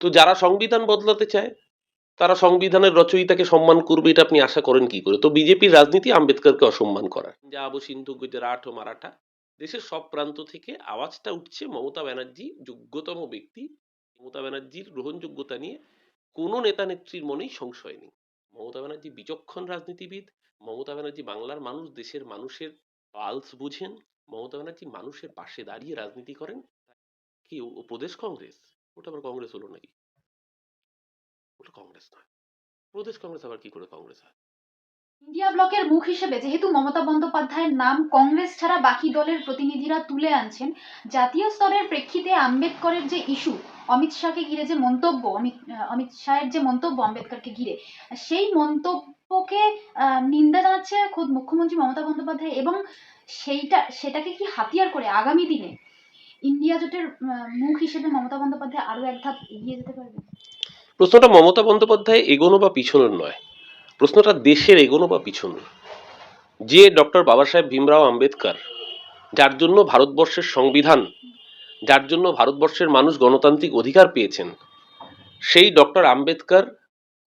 তো যারা সংবিধান বদলাতে চায়, তারা সংবিধানের রচয়িতাকে সম্মান করবে, এটা আপনি আশা করেন কি করে? তো বিজেপির রাজনীতি আম্বেদকরকে অসম্মান করার। যাব সিন্ধু, গুজরাট ও মারাঠা। দেশের সব প্রান্ত থেকে আওয়াজটা উঠছে মমতা ব্যানার্জি, যোগ্যতম ব্যক্তি। মমতা ব্যানার্জির গ্রহণযোগ্যতা নিয়ে কোনো নেতা নেত্রীর মনেই সংশয় নেই। মমতা ব্যানার্জি বিচক্ষণ রাজনীতিবিদ। মমতা ব্যানার্জি বাংলার মানুষ, দেশের মানুষের পালস বুঝেন। মমতা ব্যানার্জি মানুষের পাশে দাঁড়িয়ে রাজনীতি করেন। কি প্রদেশ কংগ্রেস? ওটা আবার কংগ্রেস হলো নাকি? ওটা কংগ্রেস নয়। প্রদেশ কংগ্রেস আবার কি করে কংগ্রেস হয়? ইন্ডিয়া ব্লকের মুখ হিসেবে যেহেতু মমতা বন্দ্যোপাধ্যায়ের নাম কংগ্রেস ছাড়া বাকি দলের প্রতিনিধিরা তুলে আনছেন, জাতীয় স্তরের প্রেক্ষিতে আম্বেদকরের যে ইস্যু, অমিত শাহকে ঘিরে যে মন্তব্য, অমিত অমিত শাহের যে মন্তব্য আম্বেদকরকে ঘিরে, সেই মন্তব্যকে নিন্দা জানাচ্ছে খোদ মুখ্যমন্ত্রী মমতা বন্দ্যোপাধ্যায় এবং সেইটা, সেটাকে কি হাতিয়ার করে আগামী দিনে ইন্ডিয়া জোটের মুখ হিসেবে মমতা বন্দ্যোপাধ্যায় আরও এক ধাপ এগিয়ে যেতে পারবে? প্রশ্নটা মমতা বন্দ্যোপাধ্যায় এগোনো বা পিছনের নয়। প্রশ্নটা দেশের এগোনো বা পিছনের। যে ডক্টর বাবা সাহেব ভীমরাও আম্বেদকর যার জন্য ভারতবর্ষের সংবিধান যার জন্য ভারতবর্ষের মানুষ গণতান্ত্রিক অধিকার পেয়েছেন সেই ডক্টর আম্বেদকর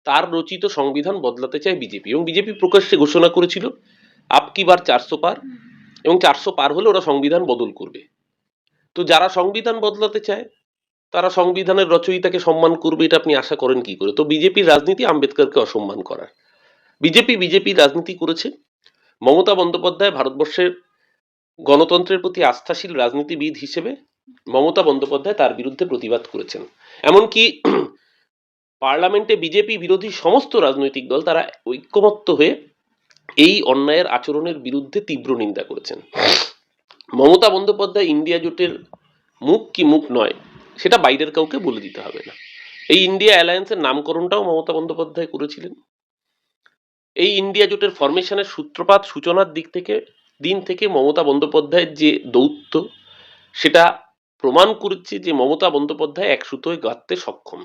তার রচিত সংবিধান বদলাতে চায় বিজেপি এবং বিজেপি প্রকাশ্যে ঘোষণা করেছিল আপকি বার চারশো পার? এবং চারশো পার হলে ওরা সংবিধান বদল করবে। তো যারা সংবিধান বদলাতে চায়, তারা সংবিধানের রচয়িতাকে সম্মান করবে এটা আপনি আশা করেন কি করে? তো বিজেপির রাজনীতি আম্বেদকরকে অসম্মান করার। বিজেপি বিজেপি রাজনীতি করেছে। মমতা বন্দ্যোপাধ্যায় ভারতবর্ষের গণতন্ত্রের প্রতি আস্থাশীল রাজনীতিবিদ হিসেবে মমতা বন্দ্যোপাধ্যায় তার বিরুদ্ধে প্রতিবাদ করেছেন। এমনকি পার্লামেন্টে বিজেপি বিরোধী সমস্ত রাজনৈতিক দল তারা ঐক্যমত্য হয়ে এই অন্যায়ের আচরণের বিরুদ্ধে তীব্র নিন্দা করেছেন। মমতা বন্দ্যোপাধ্যায় ইন্ডিয়া জোটের মুখ কি মুখ নয়, সেটা বাইরের কাউকে বলে দিতে হবে না। এই ইন্ডিয়া অ্যালায়েন্সের নামকরণটাও মমতা বন্দ্যোপাধ্যায় করেছিলেন। এই ইন্ডিয়া জোটের ফরমেশনের সূত্রপাত সূচনার দিক থেকে, দিন থেকে মমতা বন্দ্যোপাধ্যায়ের যে দৌত্য, সেটা প্রমাণ করছে যে মমতা বন্দ্যোপাধ্যায় এক সুতোয় গাঁথতে সক্ষম।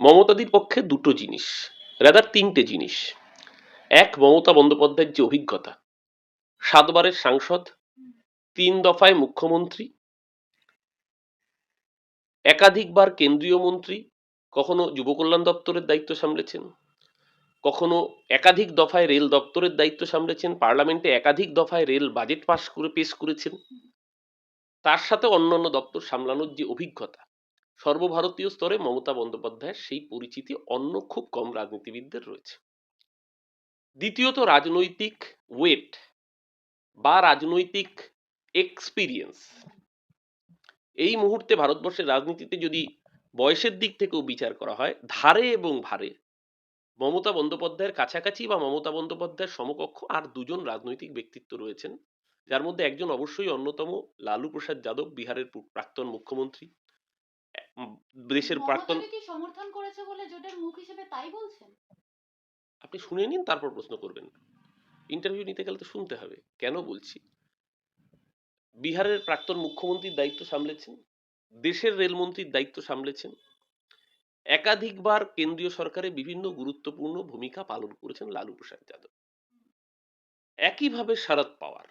মমতাদির পক্ষে দুটো জিনিস রাদার তিনটে জিনিস। এক, মমতা বন্দ্যোপাধ্যায়ের যে অভিজ্ঞতা, সাতবারের সাংসদ তিন দফায় মুখ্যমন্ত্রী, একাধিকবার কেন্দ্রীয় মন্ত্রী, কখনো যুব কল্যাণ দপ্তরের দায়িত্ব সামলেছেন, কখনো একাধিক দফায় রেল দপ্তরের দায়িত্ব সামলেছেন, পার্লামেন্টে একাধিক দফায় রেল বাজেট পাস করে, পেশ করেছেন। তার সাথে অন্যান্য দপ্তর সামলানোর যে অভিজ্ঞতা, সর্বভারতীয় স্তরে মমতা বন্দ্যোপাধ্যায়ের সেই পরিচিতি অন্য খুব কম রাজনীতিবিদদের রয়েছে। দ্বিতীয়ত রাজনৈতিক ওয়েট বা রাজনৈতিক এক্সপিরিয়েন্স এই মুহূর্তে ভারতবর্ষের রাজনীতিতে যদি বয়সের দিক থেকেও বিচার করা হয় ধারে এবং ভারে মমতা বন্দ্যোপাধ্যায়ের কাছাকাছি বা মমতা বন্দ্যোপাধ্যায়ের সমকক্ষ আর দুজন রাজনৈতিক ব্যক্তিত্ব রয়েছেন যার মধ্যে একজন অবশ্যই অন্যতম লালু প্রসাদ যাদব বিহারের প্রাক্তন মুখ্যমন্ত্রী। দেশের প্রাক্তন সমর্থন করেছে বলে জোটের মুখ হিসেবে তাই বলছেন? আপনি শুনে নিন তারপর প্রশ্ন করবেন। ইন্টারভিউ নিতে গেলে তো শুনতে হবে কেন বলছি? বিহারের প্রাক্তন মুখ্যমন্ত্রীর দায়িত্ব সামলেছেন, দেশের রেলমন্ত্রীর দায়িত্ব সামলেছেন, একাধিকবার কেন্দ্রীয় সরকারে বিভিন্ন গুরুত্বপূর্ণ ভূমিকা পালন করেছেন লালু প্রসাদ যাদব। একইভাবে শরদ পাওয়ার,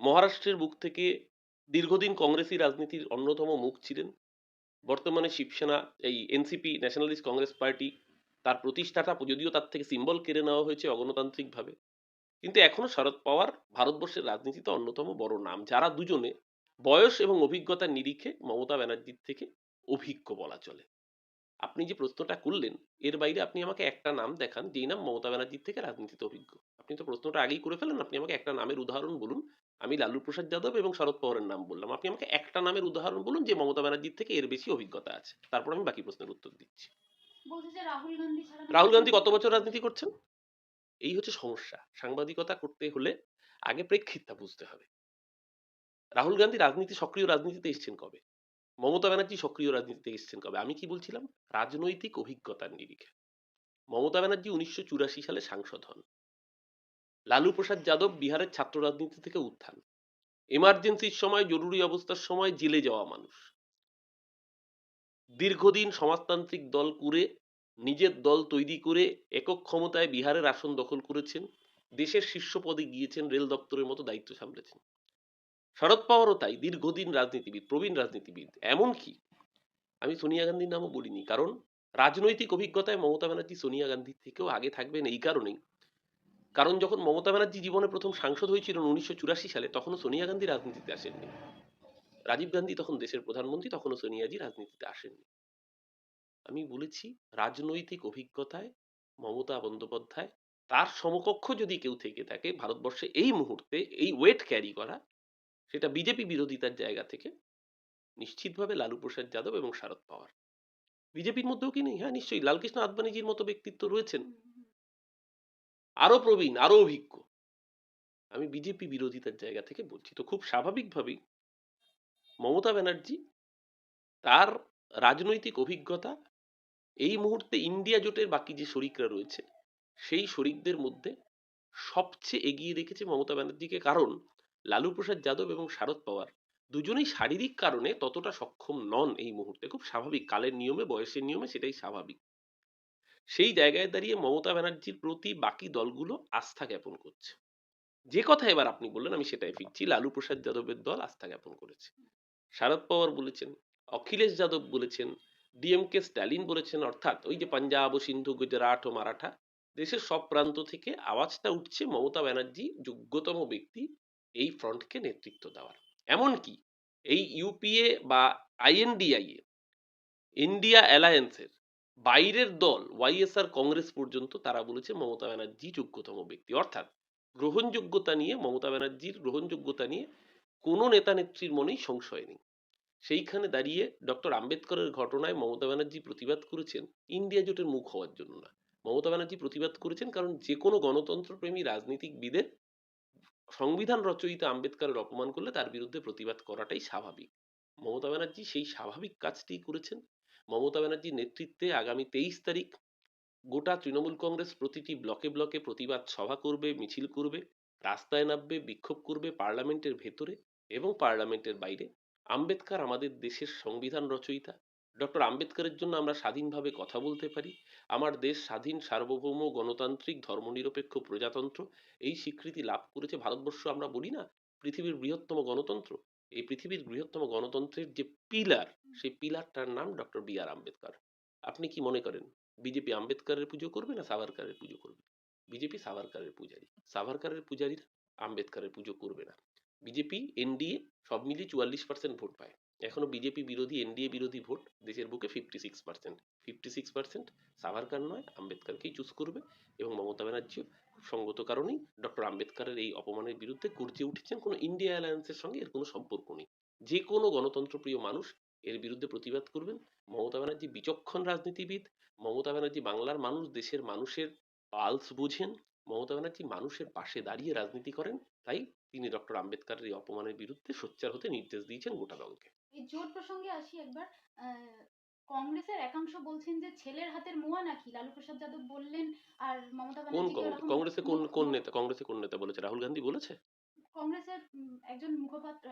মহারাষ্ট্রের বুক থেকে দীর্ঘদিন কংগ্রেসি রাজনীতির অন্যতম মুখ ছিলেন, বর্তমানে শিবসেনা, এই এনসিপি ন্যাশনালিস্ট কংগ্রেস পার্টি তার প্রতিষ্ঠাটা যদিও তার থেকে সিম্বল কেড়ে নেওয়া হয়েছে অগণতান্ত্রিকভাবে। কিন্তু এখনও শরদ পাওয়ার ভারতবর্ষের রাজনীতিতে অন্যতম বড় নাম যারা দুজনে বয়স এবং অভিজ্ঞতার নিরিখে মমতা ব্যানার্জির থেকে অভিজ্ঞ বলা চলে। আপনি যে প্রশ্নটা করলেন এর বাইরে আপনি আমাকে একটা নাম দেখান যেই নাম মমতা ব্যানার্জির থেকে রাজনীতিতে অভিজ্ঞ। আপনি তো প্রশ্নটা আগেই করে ফেলেন আপনি আমাকে একটা নামের উদাহরণ বলুন। আমি লালু প্রসাদ যাদব এবং শরদ পাওয়ারের নাম বললাম। আপনি আমাকে একটা নামের উদাহরণ বলুন যে মমতা ব্যানার্জির থেকে এর বেশি অভিজ্ঞতা আছে। তারপর আমি বাকি প্রশ্নের উত্তর দিচ্ছি। রাহুল গান্ধী ছাড়া রাহুল গান্ধী কত বছর রাজনীতি করছেন? এই হচ্ছে সমস্যা। সাংবাদিকতা করতে হলে আগে প্রেক্ষিতটা বুঝতে হবে। রাহুল গান্ধী রাজনীতি সক্রিয় রাজনীতিতে এসেছেন কবে? মমতা ব্যানার্জি সক্রিয় রাজনীতিতে এসেছেন কবে? আমি কি বলছিলাম? রাজনৈতিক অভিজ্ঞতার নিরিখে। মমতা ব্যানার্জি উনিশশো চুরাশি সালে সাংসদ হন। লালু প্রসাদ যাদব বিহারের ছাত্র রাজনীতি থেকে উত্থান। এমার্জেন্সির সময়, জরুরি অবস্থার সময় জেলে যাওয়া মানুষ। দীর্ঘদিন সমাজতান্ত্রিক দল করে নিজের দল তৈরি করে একক ক্ষমতায় বিহারের আসন দখল করেছেন, দেশের শীর্ষ পদে গিয়েছেন, রেল দপ্তরের মতো দায়িত্ব সামলেছেন। শরদ পাওয়ারও তাই, দীর্ঘদিন রাজনীতিবিদ, প্রবীণ রাজনীতিবিদ, এমনকি আমি সোনিয়া গান্ধীর নামও বলিনি, কারণ রাজনৈতিক অভিজ্ঞতায় মমতা ব্যানার্জি সোনিয়া গান্ধীর থেকেও আগে থাকবেন এই কারণেই। কারণ যখন মমতা ব্যানার্জি জীবনে প্রথম সাংসদ হয়েছিলেন উনিশশো চুরাশি সালে, তখনও সোনিয়া গান্ধী রাজনীতিতে আসেননি। রাজীব গান্ধী তখন দেশের প্রধানমন্ত্রী, তখনও সোনিয়াজি রাজনীতিতে আসেননি। আমি বলেছি রাজনৈতিক অভিজ্ঞতায় মমতা বন্দ্যোপাধ্যায় তার সমকক্ষ যদি কেউ থেকে থাকে ভারতবর্ষে এই মুহূর্তে এই ওয়েট ক্যারি করা সেটা বিজেপি বিরোধিতার জায়গা থেকে নিশ্চিতভাবে লালু প্রসাদ যাদব এবং শারদ পাওয়ার। বিজেপির মধ্যেও কি নেই? হ্যাঁ নিশ্চয়ই লালকৃষ্ণ আদবানিজির মতো ব্যক্তিত্ব রয়েছেন। আরও প্রবীণ আরও অভিজ্ঞ। আমি বিজেপি বিরোধিতার জায়গা থেকে বলছি। তো খুব স্বাভাবিকভাবেই মমতা ব্যানার্জি তার রাজনৈতিক অভিজ্ঞতা এই মুহূর্তে ইন্ডিয়া জোটের বাকি যে শরিকরা রয়েছে, সেই শরিকদের মধ্যে সবচেয়ে এগিয়ে রেখেছে মমতা ব্যানার্জিকে কারণ লালু প্রসাদ যাদব এবং শারদ পাওয়ার দুজনেই শারীরিক কারণে ততটা সক্ষম নন এই মুহূর্তে। খুব স্বাভাবিক, কালের নিয়মে, বয়সের নিয়মে সেটাই স্বাভাবিক। সেই জায়গায় দাঁড়িয়ে মমতা ব্যানার্জির প্রতি বাকি দলগুলো আস্থা জ্ঞাপন করছে। যে কথা এবার আপনি বললেন, আমি সেটাই ফিরছি। লালু প্রসাদ যাদবের দল আস্থা জ্ঞাপন করেছে। শারদ পাওয়ার বলেছেন, অখিলেশ যাদব বলেছেন ডিএমকে স্ট্যালিন বলেছেন, অর্থাৎ ওই যে পাঞ্জাব ও সিন্ধু, গুজরাট ও মারাঠা, দেশের সব প্রান্ত থেকে আওয়াজটা উঠছে মমতা ব্যানার্জি, যোগ্যতম ব্যক্তি এই ফ্রন্টকে নেতৃত্ব দেওয়ার। এমনকি এই ইউপিএ বা আইএনডিআইএ ইন্ডিয়া অ্যালায়েন্সের বাইরের দল ওয়াইএসআর কংগ্রেস পর্যন্ত তারা বলেছে মমতা ব্যানার্জি যোগ্যতম ব্যক্তি। অর্থাৎ গ্রহণযোগ্যতা নিয়ে, মমতা ব্যানার্জির গ্রহণযোগ্যতা নিয়ে কোনো নেতা নেত্রীর মনেই সংশয় নেই। সেইখানে দাঁড়িয়ে ডক্টর আম্বেদকরের ঘটনায় মমতা ব্যানার্জি প্রতিবাদ করেছেন, ইন্ডিয়া জোটের মুখ হওয়ার জন্য না। মমতা ব্যানার্জি প্রতিবাদ করেছেন কারণ যে কোনো গণতন্ত্রপ্রেমী রাজনীতিকবিদের সংবিধান রচয়িতা আম্বেদকরের অপমান করলে তার বিরুদ্ধে প্রতিবাদ করাটাই স্বাভাবিক। মমতা ব্যানার্জি সেই স্বাভাবিক কাজটি করেছেন। মমতা ব্যানার্জির নেতৃত্বে আগামী তেইশ তারিখ গোটা তৃণমূল কংগ্রেস প্রতিটি ব্লকে ব্লকে প্রতিবাদ সভা করবে, মিছিল করবে, রাস্তায় নামবে, বিক্ষোভ করবে পার্লামেন্টের ভেতরে এবং পার্লামেন্টের বাইরে। আম্বেদকর আমাদের দেশের সংবিধান রচয়িতা। ডক্টর আম্বেদকরের জন্য আমরা স্বাধীনভাবে কথা বলতে পারি। আমার দেশ স্বাধীন, সার্বভৌম, গণতান্ত্রিক, ধর্মনিরপেক্ষ প্রজাতন্ত্র, এই স্বীকৃতি লাভ করেছে ভারতবর্ষ আমরা বলি না, পৃথিবীর বৃহত্তম গণতন্ত্র। এই পৃথিবীর বৃহত্তম গণতন্ত্রের যে পিলার, সেই পিলারটার নাম ডক্টর বি আর আম্বেদকর। আপনি কি মনে করেন, বিজেপি আম্বেদকরের পুজো করবে না সাভারকারের পুজো করবে? বিজেপি সাভারকারের পূজারী। সাভারকারের পূজারীরা আম্বেদকারের পুজো করবে না। বিজেপি এনডিএ সব মিলিয়ে চুয়াল্লিশ পার্সেন্ট ভোট পায়। এখনও বিজেপি বিরোধী এনডিএ বিরোধী ভোট দেশের বুকে fifty six percent fifty six percent Savarkar নয়, আম্বেদকরকেই চুজ করবে এবং মমতা ব্যানার্জিও সঙ্গত কারণেই ডক্টর আম্বেদকরের এই অপমানের বিরুদ্ধে গর্জে উঠেছেন কোনো ইন্ডিয়া অ্যালায়েন্সের সঙ্গে, এর কোনো সম্পর্ক নেই। যে কোনো গণতন্ত্রপ্রিয় মানুষ এর বিরুদ্ধে প্রতিবাদ করবেন। মমতা ব্যানার্জি বিচক্ষণ রাজনীতিবিদ, মমতা ব্যানার্জি বাংলার মানুষ, দেশের মানুষের পালস বুঝেন মমতা ব্যানার্জি মানুষের পাশে দাঁড়িয়ে রাজনীতি করেন তাই তিনি ডক্টর আম্বেদকরের এই অপমানের বিরুদ্ধে সোচ্চার হতে নির্দেশ দিয়েছেন গোটা দলকে। এই জোট প্রসঙ্গে আসি একবার কংগ্রেসের একাংশ বলছেন যে ছেলের হাতের মোয়া নাকি? লালু প্রসাদ যাদব বললেন আর মমতা কোন ব্যানার্জি কংগ্রেস কোন কোন নেতা কংগ্রেসে কোন নেতা বলেছে? রাহুল গান্ধী বলেছে? কংগ্রেসের একজন মুখপাত্র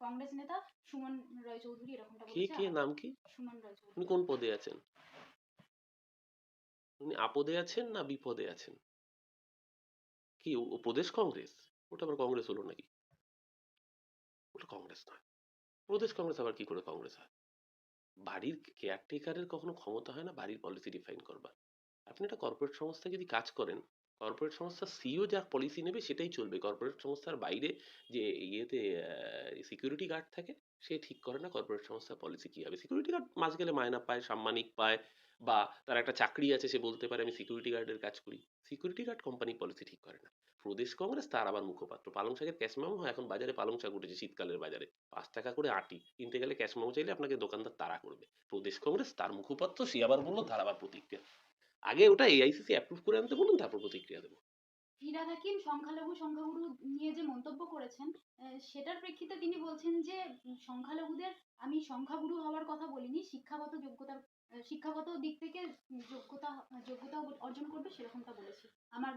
কংগ্রেস নেতা সুমন রায় চৌধুরী এরকমটা কে বলেছে কে? নাম কি? সুমন রয় চৌধুরী। কোন পদে আছেন? উনি আপদে আছেন না বিপদে আছেন? কি? প্রদেশ কংগ্রেস? ওটা আবার কংগ্রেস হলো নাকি? ওটা কংগ্রেস নয়। প্রদেশ কংগ্রেস আবার কি করে কংগ্রেস হয়? বাড়ির কেয়ারটেকারের কখনো ক্ষমতা হয় না? বাড়ির পলিসি ডিফাইন করবার। আপনি একটা কর্পোরেট সংস্থায় যদি কাজ করেন কর্পোরেট সংস্থার সিও যা পলিসি নেবে সেটাই চলবে। কর্পোরেট সংস্থার বাইরে যে ইয়েতে সিকিউরিটি গার্ড থাকে, সে ঠিক করে না কর্পোরেট সংস্থার পলিসি কি হবে। সিকিউরিটি গার্ড মাস গেলে মায়না পায়, সাম্মানিক পায় বা তার একটা চাকরি আছে, সে বলতে পারে, আমি সিকিউরিটি গার্ডের কাজ করি। সিকিউরিটি গার্ড কোম্পানি পলিসি ঠিক করে না। প্রদেশ কংগ্রেস তার আবার মুখপাত্র। পালং শাকের ক্যাশ মেমো হয়, এখন বাজারে পালং শাক উঠেছে শীতকালের বাজারে। পাঁচ টাকা করে আটি। কিনতে গেলে ক্যাশ মেমো চাইলে আপনাকে দোকানদার তাড়া করবে। প্রদেশ কংগ্রেস তার মুখপাত্র, সে আবার বলল তার আবার প্রতিক্রিয়া। আগে ওটা এআইসিসি অ্যাপ্রুভ করে আনতে বলুন তারপর প্রতিক্রিয়া দেবো। ফিরাদ হাকিম সংখ্যালঘু সংখ্যাগুরু নিয়ে যে মন্তব্য করেছেন সেটার প্রেক্ষিতে তিনি বলছেন যে সংখ্যালঘুদের আমি সংখ্যাগুরু হওয়ার কথা বলিনি শিক্ষাগত যোগ্যতার শিক্ষাগত দিক থেকে যোগ্যতা যোগ্যতা অর্জন করবে সেরকমটা বলেছি। আমার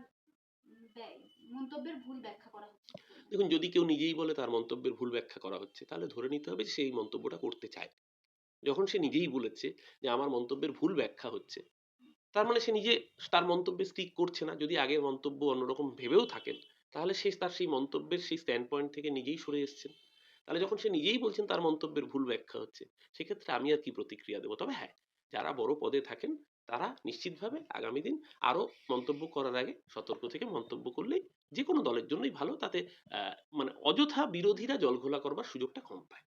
মন্তব্যের ভুল ব্যাখ্যা করা হচ্ছে। দেখুন যদি কেউ নিজেই বলে তার মন্তব্যের ভুল ব্যাখ্যা করা হচ্ছে তাহলে ধরে নিতে হবে সেই মন্তব্যটা করতে চায়। যখন সে নিজেই বলেছে যে আমার মন্তব্যের ভুল ব্যাখ্যা হচ্ছে তার মানে সে নিজে তার মন্তব্যে স্টিক করছে না। যদি আগের মন্তব্য অন্যরকম ভেবেও থাকেন, তাহলে সে তার সেই মন্তব্যের সেই স্ট্যান্ড পয়েন্ট থেকে নিজেই সরে এসছেন। তাহলে যখন সে নিজেই বলছেন তার মন্তব্যের ভুল ব্যাখ্যা হচ্ছে, সেক্ষেত্রে আমি আর কি প্রতিক্রিয়া দেবো? তবে হ্যাঁ যারা বড় পদে থাকেন, তারা নিশ্চিতভাবে আগামী দিন আরও মন্তব্য করার আগে সতর্ক থেকে মন্তব্য করলেই যে কোনো দলের জন্যই ভালো। তাতে মানে অযথা বিরোধীরা জলঘোলা করবার সুযোগটা কম পায়।